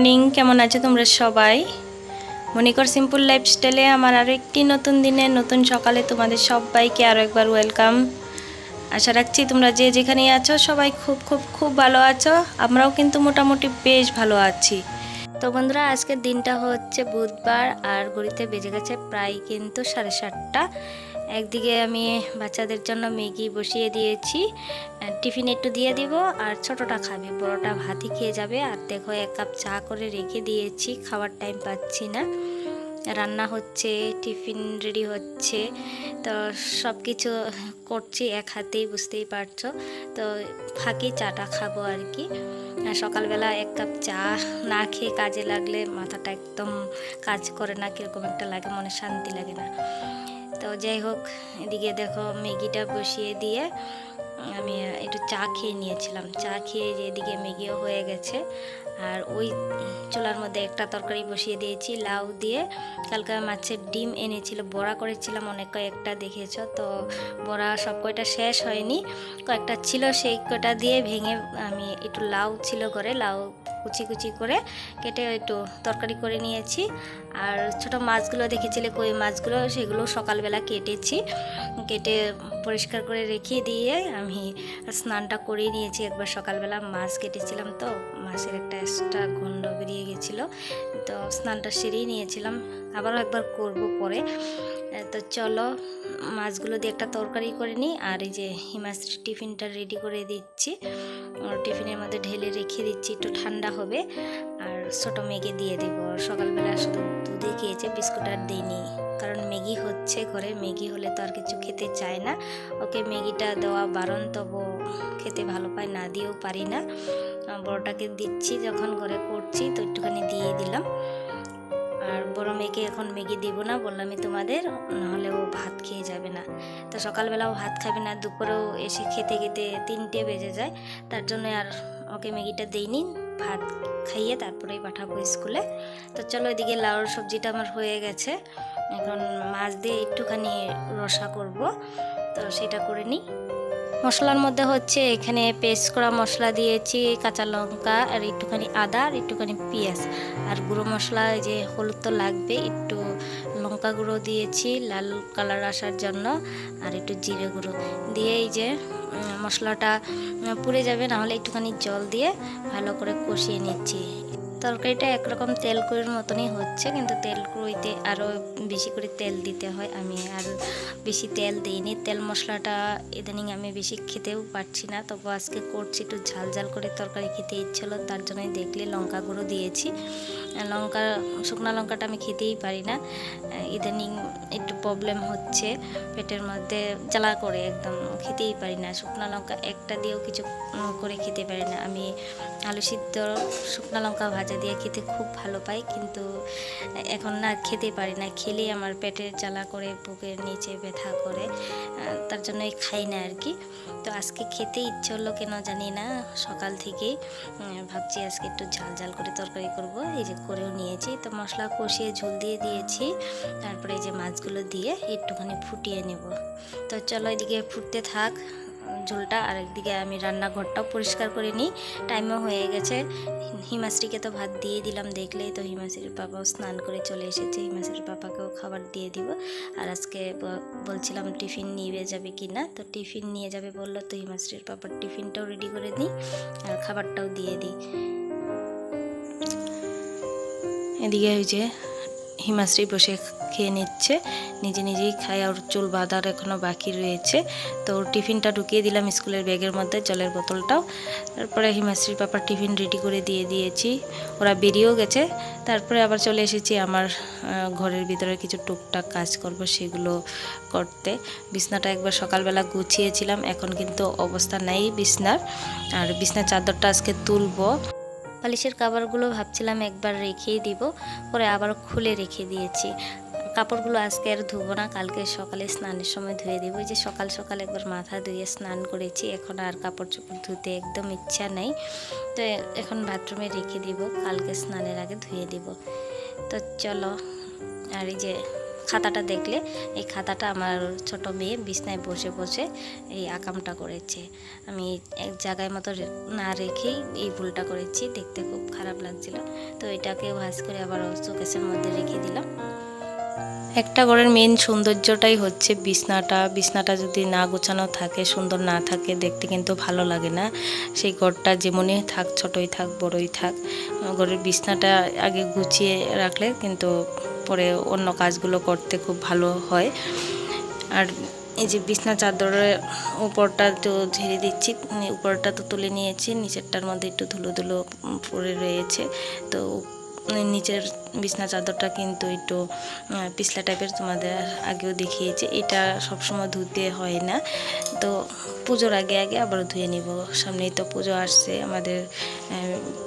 Morning, কেমন আছো তোমরা সবাই? মনিকর সিম্পল লাইফস্টাইলে আমার আরও একটি নতুন দিনে, নতুন সকালে তোমাদের সবাইকে আরও একবার ওয়েলকাম। আশা রাখছি তোমরা যে যেখানেই আছো, সবাই খুব খুব খুব ভালো আছো। আমরাও কিন্তু মোটামুটি বেশ ভালো আছি। তো বন্ধুরা, আজকের দিনটা হচ্ছে বুধবার, আর ঘড়িতে বেজে গেছে প্রায় কিন্তু সাড়ে সাতটা। একদিকে আমি বাচ্চাদের জন্য ম্যাগি বসিয়ে দিয়েছি টিফিন একটু দিয়ে দিব, আর ছোটটা খাবে, বড়টা ভাতই খেয়ে যাবে। আর দেখো, এক কাপ চা করে রেখে দিয়েছি, খাওয়ার টাইম পাচ্ছি না। রান্না হচ্ছে, টিফিন রেডি হচ্ছে, তো সব কিছু করছি এক হাতেই, বুঝতেই পারছ। তো ফাঁকি চাটা খাব আর কি। সকালবেলা এক কাপ চা না খেয়ে কাজে লাগলে মাথাটা একদম কাজ করে না, কীরকম একটা লাগে, মনে শান্তি লাগে না। তো যাই হোক, এদিকে দেখো ম্যাগিটা বসিয়ে দিয়ে আমি একটু চা খেয়ে নিয়েছিলাম। চা খেয়ে যে এদিকে ম্যাগিও হয়ে গেছে। আর ওই চুলার মধ্যে একটা তরকারি বসিয়ে দিয়েছি, লাউ দিয়ে। কালকে মাছের ডিম এনেছিল, বড়া করেছিলাম, অনেক কয়েকটা দেখেছ। তো বড়া সব কয়টা শেষ হয়নি। কয়েকটা ছিল, সেই কয়টা দিয়ে ভেঙে আমি একটু লাউ ছিল ঘরে, লাউ কুচি কুচি করে কেটে একটু তরকারি করে নিয়েছি। আর ছোট মাছগুলো দেখেছিলে, কই মাছগুলো? সেগুলো সকালবেলা কেটেছি। কেটে পরিষ্কার করে রেখে দিয়ে আমি স্নানটা করে নিয়েছি। একবার সকালবেলা মাছ কেটেছিলাম তো মাছের একটা এক্সট্রা গন্ধ বেরিয়ে গেছিল। তো স্নানটা সেরেই নিয়েছিলাম। আবারও একবার করব পরে। তো চলো, মাছগুলো দিয়ে একটা তরকারি করে নিই। আর এই যে হিমাশ্রী টিফিনটা রেডি করে দিচ্ছি। টিফিনের মধ্যে ঢেলে রেখে দিচ্ছি। একটু ঠান্ডা হবে। আর ছোটো মেঘে দিয়ে দেবো। সকালবেলা শুধু দুধে খেয়েছে, বিস্কুট আর দিইনি কারণ ম্যাগি হচ্ছে ঘরে। ম্যাগি হলে তো আর কিছু খেতে চায় না। ওকে ম্যাগিটা দেওয়া বারণ, তবু খেতে ভালো পায় না, দিয়েও পারি না। বড়টাকে দিচ্ছি, যখন ঘরে করছি তো একটুখানি দিয়ে দিলাম। আর বড় মেয়েকে এখন ম্যাগি দিব না বললামই তোমাদের, নাহলে ও ভাত খেয়ে যাবে না। তো সকালবেলাও ভাত খাবে না দুপুরেও এসে খেতে খেতে তিনটে বেজে যায়। তার জন্য আর ওকে ম্যাগিটা দিইনি, ভাত খাইয়ে তারপরেই পাঠাবো স্কুলে। তো চলো এদিকে লাউর সবজিটা আমার হয়ে গেছে। এখন মাছ দিয়ে একটুখানি রসা করব। তো সেটা করে নিই। মশলার মধ্যে হচ্ছে এখানে পেস্ট করা মশলা দিয়েছি, কাঁচা লঙ্কা আর একটুখানি আদা আর একটুখানি পেঁয়াজ। আর গুঁড়ো মশলা যে হলুদ তো লাগবে, একটু লঙ্কা গুঁড়ো দিয়েছি লাল কালার আসার জন্য আর একটু জিরে গুঁড়ো। দিয়ে এই যে মশলাটা পুড়ে যাবে না হলে একটুখানি জল দিয়ে ভালো করে কষিয়ে নিচ্ছি। তরকারিটা একরকম তেল কুড়ির মতনই হচ্ছে, কিন্তু তেল কুড়িতে আরও বেশি করে তেল দিতে হয়, আমি আর বেশি তেল দিইনি। তেল মশলাটা ইদানিং আমি বেশি খেতেও পারছি না। তবু আজকে করছি একটু ঝাল ঝাল করে তরকারি খেতে ইচ্ছে হলো, তার জন্যই দেখলে লঙ্কা গুঁড়ো দিয়েছি। লঙ্কা, শুকনো লঙ্কাটা আমি খেতেই পারি না। ইদানিং একটু প্রবলেম হচ্ছে, পেটের মধ্যে জ্বালা করে একদম খেতেই পারি না। শুকনো লঙ্কা একটা দিয়েও কিছু করে খেতে পারি না। আমি আলু সিদ্ধ শুকনো লঙ্কা ভাজা দিয়ে খেতে খুব ভালো পাই, কিন্তু এখন না খেতে পারি না। খেলেই আমার পেটের জ্বালা করে, বুকের নিচে ব্যথা করে তার জন্যই খাই না আর কি। তো আজকে খেতে ইচ্ছে হলো কেন জানি না, সকাল থেকেই ভাবছি আজকে একটু ঝাল ঝাল করে তরকারি করব। এই যে করেও নিয়েছি। তো মশলা কষিয়ে ঝোল দিয়ে দিয়েছি। তারপরে এই যে মাছগুলো দিয়ে একটুখানি ফুটিয়ে নেব। তো চলো এদিকে ফুটতে থাক ঝোলটা। আর একদিকে আমি রান্নাঘরটাও পরিষ্কার করে নিই। টাইমও হয়ে গেছে। হিমাশ্রীকে তো ভাত দিয়ে দিলাম দেখলেই তো হিমাশ্রীর পাপাও স্নান করে চলে এসেছে। হিমাশ্রীর পাপাকেও খাবার দিয়ে দিব। আর আজকে বলছিলাম টিফিন নিয়ে যাবে কি না তো টিফিন নিয়ে যাবে বলল তো হিমাশ্রীর পাপার টিফিনটাও রেডি করে দিই আর খাবারটাও দিয়ে দিই। এদিকে ওই যে হিমাশ্রী বসে খেয়ে নিচ্ছে। নিজে নিজেই খায় আর চুল বাঁধার এখনও বাকি রয়েছে। তো টিফিনটা ঢুকিয়ে দিলাম স্কুলের ব্যাগের মধ্যে, জলের বোতলটাও। তারপরে হিমাশ্রীর পাপার টিফিন রেডি করে দিয়ে দিয়েছি। ওরা বেরিয়েও গেছে। তারপরে আবার চলে এসেছি আমার ঘরের ভিতরে কিছু টুকটাক কাজ করব সেগুলো করতে। বিছনাটা একবার সকালবেলা গুছিয়েছিলাম, এখন কিন্তু অবস্থা নেই বিছনার। আর বিছনার চাদরটা আজকে তুলবো। বালিশের কাপড়গুলো ভাবছিলাম একবার রেখেই দিব, পরে আবার খুলে রেখে দিয়েছি। কাপড়গুলো আজকে আর ধুবো না, কালকে সকালে স্নানের সময় ধুয়ে দিব। যে সকাল সকাল একবার মাথা ধুয়ে স্নান করেছি, এখন আর কাপড় চোপড় ধুতে একদম ইচ্ছা নেই। তো এখন বাথরুমে রেখে দিব, কালকে স্নানের আগে ধুয়ে দিব। তো চলো, আর এই যে খাতাটা দেখলে এই খাতাটা আমার ছোট মেয়ে বিছনায় বসে বসে এই আকামটা করেছে। আমি এক জায়গায় মতো না রেখেই এই ভুলটা করেছি, দেখতে খুব খারাপ লাগছিল। তো এটাকে ভাজ করে আবার চোকেসের মধ্যে রেখে দিলাম। একটা ঘরের মেন সৌন্দর্যটাই হচ্ছে বিছনাটা। বিছনাটা যদি না গোছানো থাকে, সুন্দর না থাকে, দেখতে কিন্তু ভালো লাগে না। সেই ঘরটা যেমনই থাক, ছোটই থাক, বড়ই থাক ঘরের বিছনাটা আগে গুছিয়ে রাখলে কিন্তু পরে অন্য কাজগুলো করতে খুব ভালো হয়। আর এই যে বিছনা চাদরের উপরটা তো ঝেড়ে দিচ্ছি উপরটা তো তুলে নিয়েছি, নিচেরটার মধ্যে একটু ধুলো ধুলো পড়ে রয়েছে। তো নিচের বিছনা চাদরটা কিন্তু একটু পিছলা টাইপের তোমাদের আগেও দেখিয়েছি। এটা সবসময় ধুতে হয় না। তো পুজোর আগে আগে আবার ধুয়ে নিব। সামনেই তো পুজো আসছে, আমাদের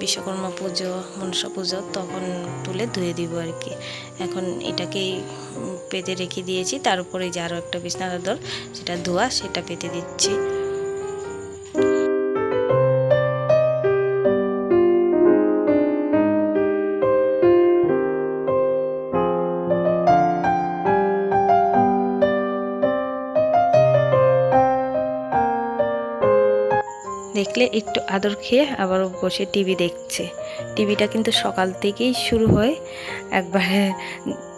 বিশ্বকর্মা পুজো, মনসা পুজো, তখন তুলে ধুয়ে দিব আর কি এখন এটাকেই পেতে রেখে দিয়েছি। তার উপরে যে আরও একটা বিছনা চাদর, সেটা ধোয়া, সেটা পেতে দিচ্ছি। দেখলে একটু আদর খেয়ে আবার বসে টিভি দেখছে। টিভিটা কিন্তু সকাল থেকেই শুরু হয়। একবারে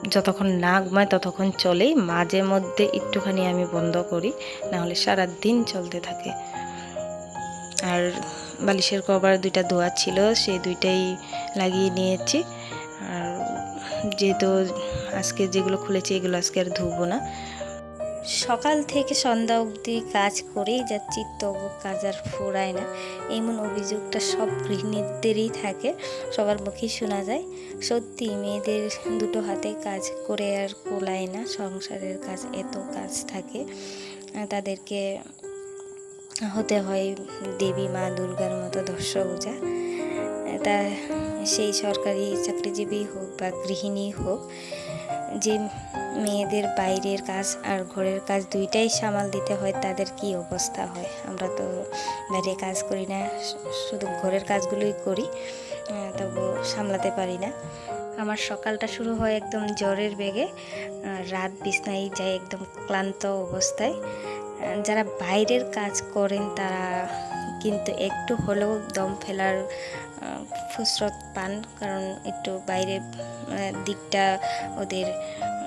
যতক্ষণ না ঘুমায় ততক্ষণ চলেই মাঝে মধ্যে একটুখানি আমি বন্ধ করি, নাহলে সারা দিন চলতে থাকে। আর বালিশের কভার দুইটা ধোয়া ছিল সেই দুইটাই লাগিয়ে নিয়েছি। আর যেহেতু আজকে যেগুলো খুলেছি এগুলো আজকে আর ধুবো না। সকাল থেকে সন্ধ্যা অবধি কাজ করেই যাচ্ছি, তবু কাজ আর ফুরায় না। এমন অভিযোগটা সব গৃহিণীদেরই থাকে, সবার মুখেই শোনা যায়। সত্যি, মেয়েদের দুটো হাতে কাজ করে আর কোলায় না, সংসারের কাজ, এত কাজ থাকে। তাদেরকে হতে হয় দেবী, মা, দুর্গার মতো দর্শভূজা তা সেই সরকারি চাকরিজীবী হোক বা গৃহিণী হোক যে মেয়েদের বাইরের কাজ আর ঘরের কাজ দুইটাই সামাল দিতে হয়, তাদের কি অবস্থা হয়? আমরা তো বাইরে কাজ করি না, শুধু ঘরের কাজগুলোই করি তবু সামলাতে পারি না। আমার সকালটা শুরু হয় একদম জ্বরের বেগে রাত বিছনায় যায় একদম ক্লান্ত অবস্থায়। যারা বাইরের কাজ করেন তারা কিন্তু একটু হলেও দম ফেলার ফুসরত পান। কারণ একটু বাইরে দিকটা ওদের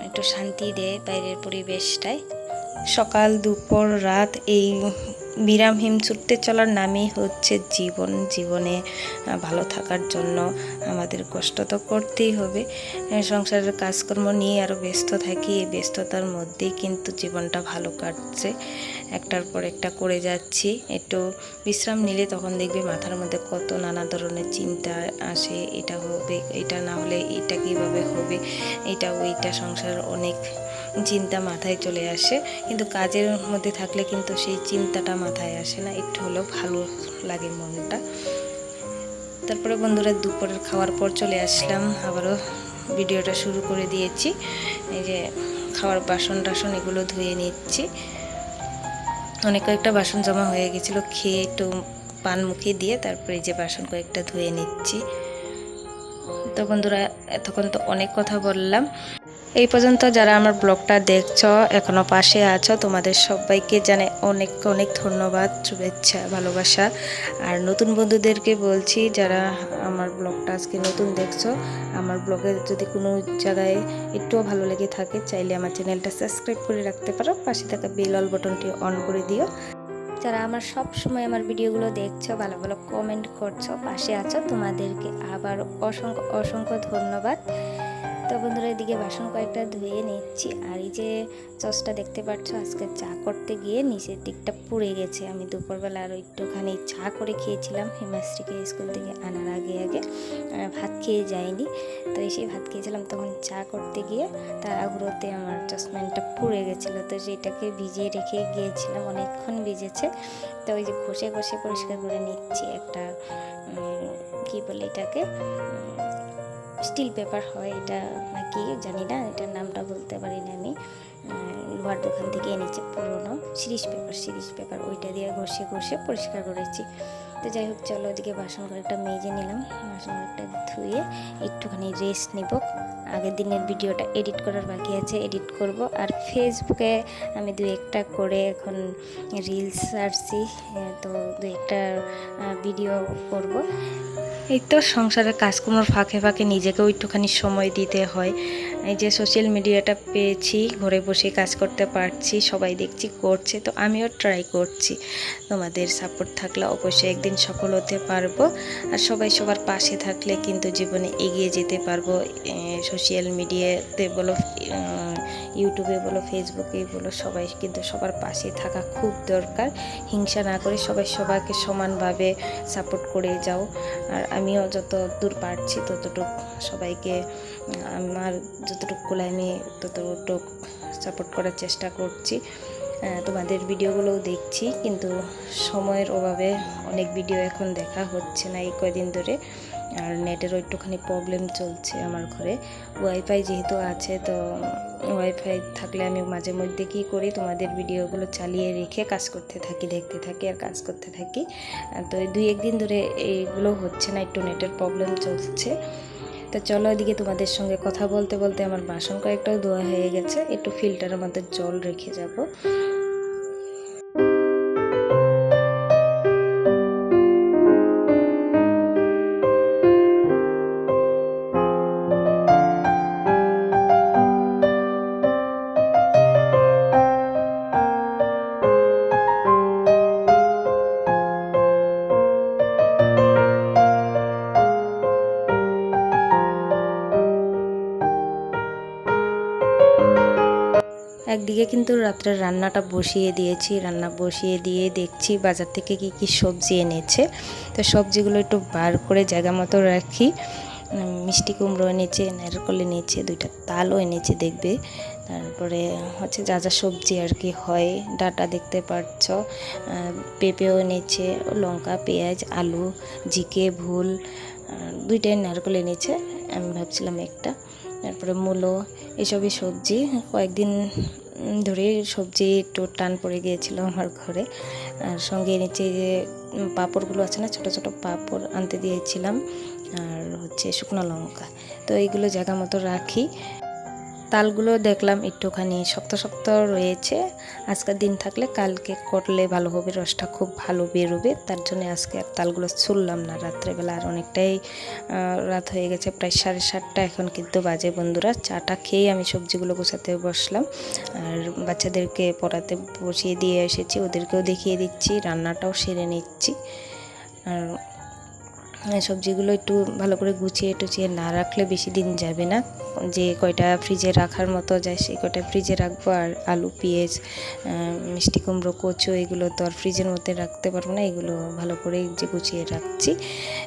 একটু শান্তি দেয় বাইরের পরিবেশটায়। সকাল, দুপুর, রাত এই বিরামহীন ছুটতে চলার নামই হচ্ছে জীবন। জীবনে ভালো থাকার জন্য আমাদের কষ্ট তো করতেই হবে। সংসারের কাজকর্ম নিয়ে আরও ব্যস্ত থাকি। এই ব্যস্ততার মধ্যেই কিন্তু জীবনটা ভালো কাটছে। একটার পর একটা করে যাচ্ছি। একটু বিশ্রাম নিলে তখন দেখবে মাথার মধ্যে কত নানা ধরনের চিন্তা আসে। এটা হবে, এটা না হলে এটা কীভাবে হবে? এটা, ওইটা সংসার অনেক চিন্তা মাথায় চলে আসে। কিন্তু কাজের মধ্যে থাকলে কিন্তু সেই চিন্তাটা মাথায় আসে না, একটু হলেও ভালো লাগে মনটা। তারপরে বন্ধুরা দুপুরের খাওয়ার পর চলে আসলাম, আবারও ভিডিওটা শুরু করে দিয়েছি। এই যে খাওয়ার বাসন টাসন এগুলো ধুয়ে নিচ্ছি। অনেক কয়েকটা বাসন জমা হয়ে গেছিল, খেয়ে একটু পান মুখে দিয়ে তারপরে যে বাসন কয়েকটা ধুয়ে নিচ্ছি। তো বন্ধুরা, এতক্ষণ তো অনেক কথা বললাম। এই পর্যন্ত যারা আমার ব্লগটা দেখছ, এখনও পাশে আছো, তোমাদের সবাইকে জানে অনেক অনেক ধন্যবাদ, শুভেচ্ছা, ভালোবাসা। আর নতুন বন্ধুদেরকে বলছি, যারা আমার ব্লগটা আজকে নতুন দেখছ, আমার ব্লগে যদি কোনো জায়গায় একটুও ভালো লেগে থাকে, চাইলে আমার চ্যানেলটা সাবস্ক্রাইব করে রাখতে পারো। পাশে থাকা বেল অল বটনটি অন করে দিও। যারা আমার সব সময় আমার ভিডিওগুলো দেখছ, ভালো ভালো কমেন্ট করছ, পাশে আছো, তোমাদেরকে আবার অসংখ্য অসংখ্য ধন্যবাদ। তো বন্ধুরা, এদিকে বাসন কয়েকটা ধুয়ে নিচ্ছি। আর এই যে চসটা দেখতে পাচ্ছ, আজকে চা করতে গিয়ে নিচের দিকটা পুড়ে গেছে। আমি দুপুরবেলা আরও একটুখানি চা করে খেয়েছিলাম, হিমাশ্রীকে স্কুল থেকে আনার আগে আগে। ভাত খেয়ে যাইনি। তো এসে ভাত খেয়েছিলাম, তখন চা করতে গিয়ে তার আগ্রহতে আমার চশমানটা পুড়ে গেছিল। তো সেটাকে ভিজিয়ে রেখে গিয়েছিলাম, অনেকক্ষণ ভিজেছে। তো ওই যে ঘষে ঘষে পরিষ্কার করে নিচ্ছি একটা কি বলে এটাকে স্টিল পেপার হয় এটা নাকি জানি না, এটার নামটা বলতে পারি না আমি লোহার দোকান থেকে এনেছি পুরনো, সিরিজ পেপার সিরিজ পেপার, ওইটা দিয়ে ঘষে ঘষে পরিষ্কার করেছি। তো যাই হোক, চলো ওদিকে বাসন ঘরটা মেজে নিলাম। বাসন ধুয়ে একটুখানি রেস্ট নিব। আগের দিনের ভিডিওটা এডিট করার বাকি আছে এডিট করব। আর ফেসবুকে আমি দু একটা করে এখন রিলস আসছি তো দু একটা ভিডিও করব। এই তো সংসারের কাজকর্মর ফাঁকে ফাঁকে নিজেকেও একটুখানি সময় দিতে হয়। এই যে সোশ্যাল মিডিয়াটা পেয়েছি, ঘরে বসে কাজ করতে পারছি, সবাই দেখছি, করছে, তো আমিও ট্রাই করছি। তোমাদের সাপোর্ট থাকলে অবশ্যই একদিন সফল হতে পারব। আর সবাই সবার পাশে থাকলে কিন্তু জীবনে এগিয়ে যেতে পারব। সোশ্যাল মিডিয়াতে বলো ইউটিউবে বলো ফেসবুকে বলো, সবাই কিন্তু সবার পাশে থাকা খুব দরকার। হিংসা না করে সবাই সবাইকে সমানভাবে সাপোর্ট করে যাও। আর আমিও যত দূর পারছি ততটুক সবাইকে, আমার যতটুক কোলে আমি ততটুক সাপোর্ট করার চেষ্টা করছি। তোমাদের ভিডিওগুলোও দেখছি, কিন্তু সময়ের অভাবে অনেক ভিডিও এখন দেখা হচ্ছে না এই কয়দিন ধরে। আর নেটেরও একটুখানি প্রবলেম চলছে আমার ঘরে। ওয়াইফাই যেহেতু আছে, তো ওয়াইফাই থাকলে আমি মাঝে মধ্যে কী করি, তোমাদের ভিডিওগুলো চালিয়ে রেখে কাজ করতে থাকি, দেখতে থাকি আর কাজ করতে থাকি। তো দুই একদিন ধরে এইগুলো হচ্ছে না, একটু নেটের প্রবলেম চলছে। তো চলো ওদিকে তোমাদের সঙ্গে কথা বলতে বলতে আমার বাসন কয়েকটাও ধোয়া হয়ে গেছে, একটু ফিল্টারের মধ্যে জল রেখে যাব। একদিকে কিন্তু রাত্রে রান্নাটা বসিয়ে দিয়েছি, রান্না বসিয়ে দিয়ে দেখছি বাজার থেকে কি কি সবজি এনেছে। তো সবজিগুলো একটু বার করে জায়গা মতো রাখি। মিষ্টি কুমড়ো এনেছে, নারকল এনেছে, দুইটা তালও এনেছে দেখবে। তারপরে হচ্ছে যা যা সবজি আর কি হয়, ডাটা দেখতে পাচ্ছ। পেঁপেও এনেছে, লঙ্কা, পেঁয়াজ, আলু, জিকে, ভুল দুইটাই নারকল এনেছে। আমি ভাবছিলাম একটা। তারপরে মূলো, এসবই সবজি। কয়েকদিন ধরে সবজি একটু টান পড়ে গিয়েছিল আমার ঘরে। আর সঙ্গে নিচে যে পাঁপড়গুলো আছে না, ছোটো ছোটো পাঁপড় আনতে দিয়েছিলাম। আর হচ্ছে শুকনো লঙ্কা। তো এইগুলো জায়গা মতো রাখি। তালগুলো দেখলাম একটুখানি শক্ত শক্ত রয়েছে। আজকের দিন থাকলে কালকে করলে ভালো হবে, রসটা খুব ভালো বেরোবে। তার জন্য আজকে আর তালগুলো ছুললাম না। রাত্রেবেলা আর অনেকটাই রাত হয়ে গেছে, প্রায় সাড়ে সাতটা। এখন কিন্তু বাজে বন্ধুরা, চাটা খেয়ে আমি সবজিগুলো গোছাতে বসলাম। আর বাচ্চাদেরকে পড়াতে বসিয়ে দিয়ে এসেছি, ওদেরকেও দেখিয়ে দিচ্ছি, রান্নাটাও সেরে নিচ্ছি। আর সবজিগুলো একটু ভালো করে গুছিয়ে টুচিয়ে না রাখলে বেশি দিন যাবে না। যে কয়টা ফ্রিজে রাখার মতো যায়, সেই কয়টা ফ্রিজে রাখব। আর আলু, পেঁয়াজ মিষ্টি কুমড়ো, কচু, এগুলো তো আর ফ্রিজের মধ্যে রাখতে পারব না। এগুলো ভালো করে যে গুছিয়ে রাখছি।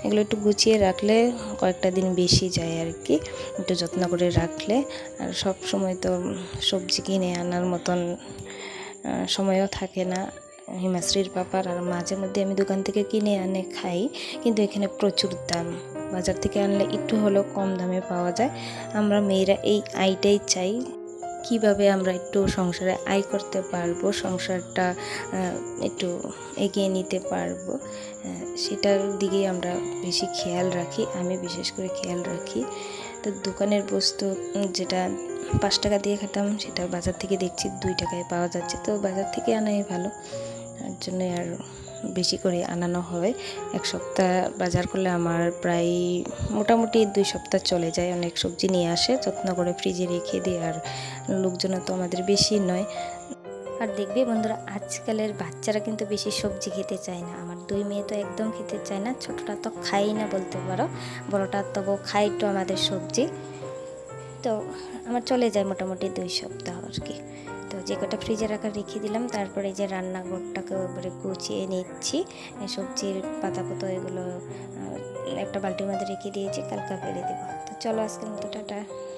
এগুলো একটু গুছিয়ে রাখলে কয়েকটা দিন বেশি যায় আর কি, একটু যত্ন করে রাখলে। আর সব সময় তো সবজি কিনে আনার মতন সময়ও থাকে না। হিমাশ্রীর পাপার আর মাঝে মধ্যে আমি দোকান থেকে কিনে আনে খাই। কিন্তু এখানে প্রচুর দাম। বাজার থেকে আনলে একটু হলেও কম দামে পাওয়া যায়। আমরা মেয়েরা এই আয়টাই চাই। কীভাবে আমরা একটু সংসারে আয় করতে পারব, সংসারটা একটু এগিয়ে নিতে পারব সেটার দিকে আমরা বেশি খেয়াল রাখি। আমি বিশেষ করে খেয়াল রাখি। তো দোকানের বস্তু যেটা পাঁচ টাকা দিয়ে খেতাম, সেটা বাজার থেকে দেখছি দুই টাকায় পাওয়া যাচ্ছে। তো বাজার থেকে আনাই ভালো। তার জন্য আর বেশি করে আনানো হয় এক সপ্তাহ বাজার করলে আমার প্রায় মোটামুটি দুই সপ্তাহ চলে যায়। অনেক সবজি নিয়ে আসে, যত্ন করে ফ্রিজে রেখে দিই আর লোকজনও তো আমাদের বেশি নয়। আর দেখবে বন্ধুরা, আজকালের বাচ্চারা কিন্তু বেশি সবজি খেতে চায় না। আমার দুই মেয়ে তো একদম খেতে চায় না ছোটটা তো খাই না বলতে পারো। বড়টা তবু খাই একটু আমাদের সবজি। তো আমার চলে যায় মোটামুটি দুই সপ্তাহ আর কি। তো যে কটা ফ্রিজে রাখা রেখে দিলাম, তারপরে যে রান্নাঘরটাকে এবারে গুছিয়ে নিচ্ছি। সবজির পাতা পোতো এগুলো একটা বালতির মধ্যে রেখে দিয়েছি, কালকা ফেলে দেবো। তো চলো আজকের মতো, টাটা।